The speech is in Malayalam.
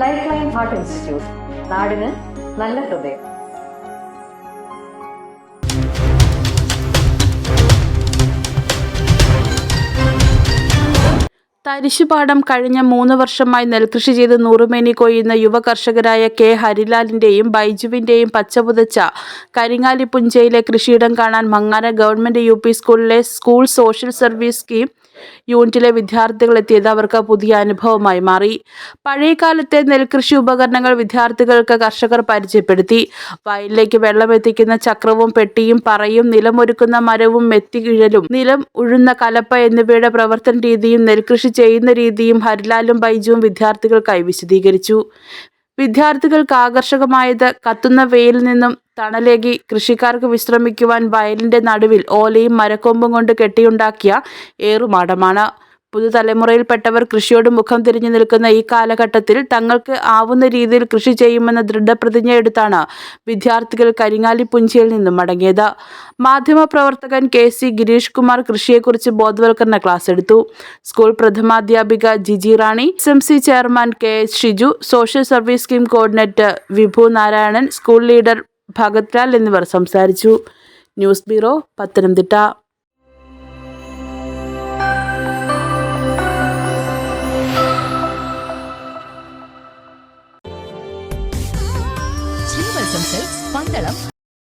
ലൈഫ് ലൈൻ ഹാർട്ട് ഇൻസ്റ്റിറ്റ്യൂട്ട് നാടിന് നല്ല ഹൃദയം. തരിശുപാടം കഴിഞ്ഞ മൂന്ന് വർഷമായി നെൽകൃഷി ചെയ്ത് നൂറുമേനി കൊയ്യുന്ന യുവ കർഷകരായ കെ. ഹരിലാലിന്റെയും ബൈജുവിന്റെയും പച്ചപുതച്ച കരിങ്ങാലി പുഞ്ചയിലെ കൃഷിയിടം കാണാൻ മങ്ങാന ഗവൺമെന്റ് യു സ്കൂളിലെ സ്കൂൾ സോഷ്യൽ സർവീസ് സ്കീം യൂണിറ്റിലെ വിദ്യാർത്ഥികൾ എത്തിയത് അവർക്ക് പുതിയ അനുഭവമായി മാറി. പഴയകാലത്തെ നെൽകൃഷി ഉപകരണങ്ങൾ വിദ്യാർത്ഥികൾക്ക് കർഷകർ പരിചയപ്പെടുത്തി. വയലിലേക്ക് വെള്ളം എത്തിക്കുന്ന ചക്രവും പെട്ടിയും പറയും നിലമൊരുക്കുന്ന മരവും മെത്തികിഴലും നിലം ഉഴുന്ന കലപ്പ എന്നിവയുടെ പ്രവർത്തന രീതിയും നെൽകൃഷി ചെയ്യുന്ന രീതിയും ഹരിലാലും ബൈജുവും വിദ്യാർത്ഥികൾക്കായി വിശദീകരിച്ചു. വിദ്യാർത്ഥികൾക്ക് ആകർഷകമായത് കത്തുന്ന വെയിലിൽ നിന്നും തണലേകി കൃഷിക്കാർക്ക് വിശ്രമിക്കുവാൻ വയലിന്റെ നടുവിൽ ഓലയും മരക്കൊമ്പും കൊണ്ട് കെട്ടിയുണ്ടാക്കിയ ഏറുമാടമാണ്. പുതുതലമുറയിൽപ്പെട്ടവർ കൃഷിയോട് മുഖം തിരിഞ്ഞു നിൽക്കുന്ന ഈ കാലഘട്ടത്തിൽ തങ്ങൾക്ക് ആവുന്ന രീതിയിൽ കൃഷി ചെയ്യുമെന്ന ദൃഢപ്രതിജ്ഞ എടുത്താണ് വിദ്യാർത്ഥികൾ കരിങ്ങാലിപ്പുഞ്ചിയിൽ നിന്നും മടങ്ങിയത്. മാധ്യമപ്രവർത്തകൻ കെ സി ഗിരീഷ് കുമാർ കൃഷിയെക്കുറിച്ച് ബോധവൽക്കരണ ക്ലാസ് എടുത്തു. School പ്രഥമാധ്യാപിക Jiji Rani S M C chairman K S Shiju social service scheme coordinator Vibhu Narayanan school leader Bhagat Lal എന്നിവർ സംസാരിച്ചു. News bureau Pathanamthitta. ആശംസകൾ പന്തളം